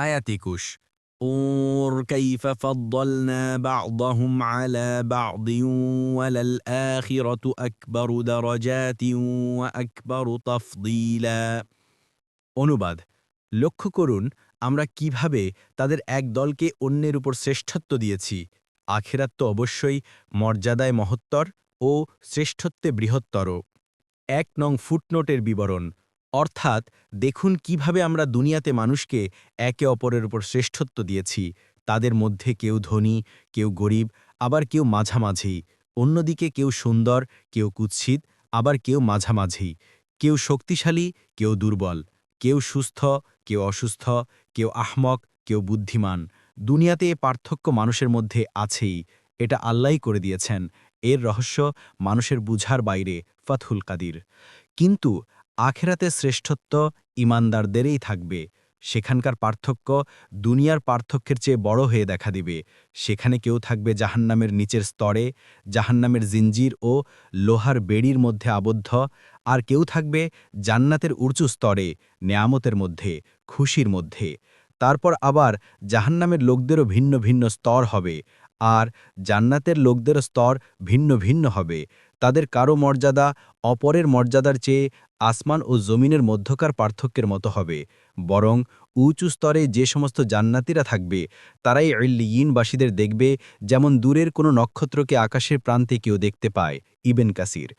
আয়াত একুশ انظر كيف فضلنا بعضهم على بعض وللآخرة أكبر درجات وأكبر تفضيلا অনুবাদ লক্ষ্য করুন আমরা কিভাবে তাদের এক দলকে অন্যের উপর শ্রেষ্ঠত্ব দিয়েছি আখেরাত তো অবশ্যই মর্যাদায় মহত্তর ও শ্রেষ্ঠত্বে বৃহত্তর এক নং ফুটনোটের বিবরণ অর্থাৎ দেখুন কীভাবে আমরা দুনিয়াতে মানুষকে একে অপরের উপর শ্রেষ্ঠত্ব দিয়েছি। তাদের মধ্যে কেউ ধনী, কেউ গরিব, আবার কেউ মাঝামাঝি। অন্যদিকে কেউ সুন্দর, কেউ কুৎসিত, আবার কেউ মাঝামাঝি। কেউ শক্তিশালী, কেউ দুর্বল। কেউ সুস্থ, কেউ অসুস্থ, কেউ আহমক, কেউ বুদ্ধিমান। দুনিয়াতে এ পার্থক্য মানুষের মধ্যে আছেই। এটা আল্লাহই করে দিয়েছেন। এর রহস্য মানুষের বুঝার বাইরে ফাথুল কাদির। কিন্তু আখেরাতে শ্রেষ্ঠত্ব ইমানদারদেরই থাকবে। সেখানকার পার্থক্য দুনিয়ার পার্থক্যের চেয়ে বড় হয়ে দেখা দিবে। সেখানে কেউ থাকবে জাহান্নামের নিচের স্তরে, জাহান্নামের জিঞ্জির ও লোহার বেড়ির মধ্যে আবদ্ধ। আর কেউ থাকবে জান্নাতের উঁচু স্তরে, নেয়ামতের মধ্যে, খুশির মধ্যে। তারপর আবার জাহান্নামের লোকদেরও ভিন্ন ভিন্ন স্তর হবে। আর জান্নাতের লোকদেরও স্তর ভিন্ন ভিন্ন হবে। তাদের কারও মর্যাদা অপরের মর্যাদার চেয়ে আসমান ও জমিনের মধ্যকার পার্থক্যের মতো হবে। বরং উঁচু স্তরে যে সমস্ত জান্নাতিরা থাকবে, তারাই ইল্লিয়িনবাসীদের দেখবে, যেমন দূরের কোনো নক্ষত্রকে আকাশের প্রান্তে কেউ দেখতে পায়। ইবেন কাসির